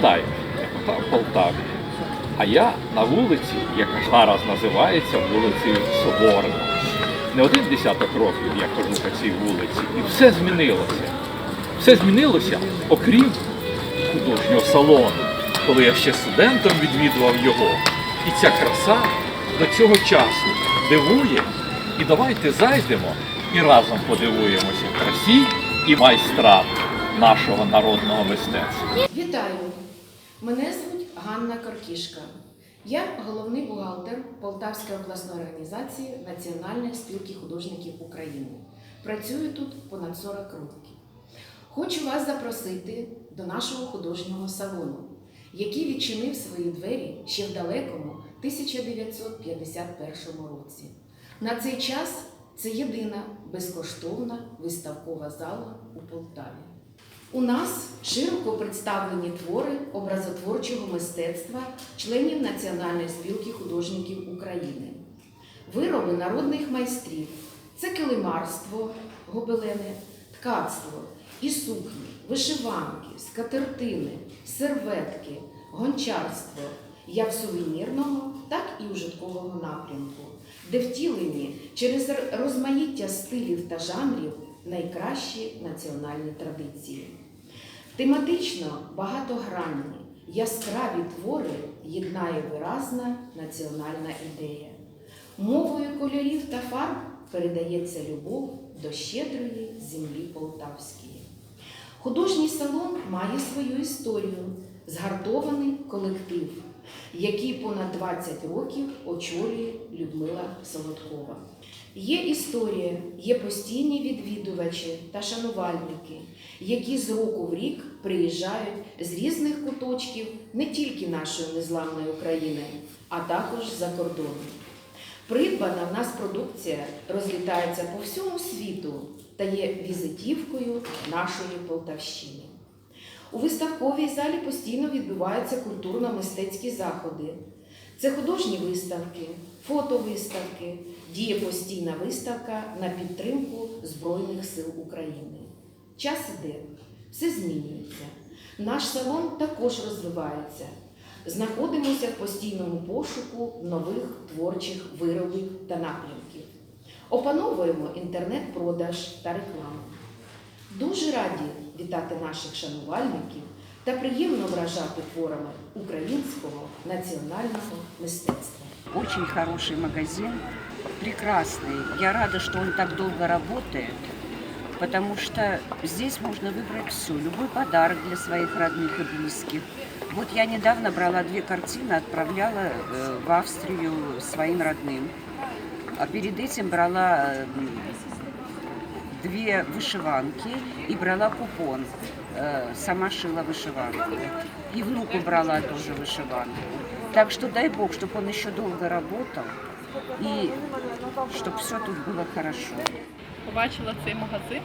Вітаю, я в Полтаві. А я на вулиці, яка зараз називається вулицею Соборна. Не один десяток років я хожу по цій вулиці, і все змінилося. Все змінилося, окрім художнього салону, коли я ще студентом відвідував його. І ця краса до цього часу дивує. І давайте зайдемо і разом подивуємося красі і майстрам нашого народного мистецтва. Вітаю! Мене звуть Ганна Коркішка. Я головний бухгалтер Полтавської обласної організації Національної спілки художників України. Працюю тут понад 40 років. Хочу вас запросити до нашого художнього салону, який відчинив свої двері ще в далекому 1951 році. На цей час це єдина безкоштовна виставкова зала у Полтаві. У нас широко представлені твори образотворчого мистецтва членів Національної спілки художників України, вироби народних майстрів це килимарство, гобелени, ткацтво і сукні, вишиванки, скатертини, серветки, гончарство як сувенірного, так і ужиткового напрямку, де втілені через розмаїття стилів та жанрів найкращі національні традиції. Тематично багатогранні, яскраві твори єднає виразна національна ідея. Мовою кольорів та фарб передається любов до щедрої землі полтавської. Художній салон має свою історію, згартований колектив, який понад 20 років очолює Людмила Солодкова. Є історія, є постійні відвідувачі та шанувальники, які з року в рік приїжджають з різних куточків не тільки нашої незламної України, а також за кордону. Придбана в нас продукція розлітається по всьому світу та є візитівкою нашої Полтавщини. У виставковій залі постійно відбуваються культурно-мистецькі заходи. Це художні виставки, фотовиставки, діє постійна виставка на підтримку Збройних сил України. Час іде, все змінюється. Наш салон також розвивається. Знаходимося в постійному пошуку нових творчих виробів та напрямків. Опановуємо інтернет-продаж та рекламу. Дуже раді вітати наших шанувальників та приємно вражати творами українського національного мистецтва. Очень хороший магазин, прекрасный. Я рада, что он так долго работает, потому что здесь можно выбрать все, любой подарок для своих родных и близких. Вот я недавно брала две картины, отправляла э, в Австрию своим родным. А перед этим брала э, две вышиванки и брала купон. Э, Сама шила вышиванку. И внуку брала тоже вышиванку. Так что дай Бог, чтобы он еще долго работал и чтобы все тут было хорошо. Побачила цей магазин,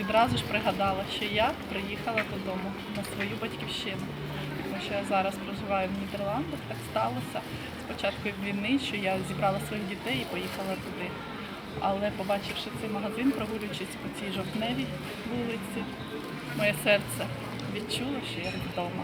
відразу ж пригадала, що я приїхала додому на свою батьківщину. Тому що я зараз проживаю в Нідерландах, так сталося з початку війни, що я зібрала своїх дітей і поїхала туди. Але побачивши цей магазин, прогулюючись по цій жовтневій вулиці, моє серце відчуло, що я вдома.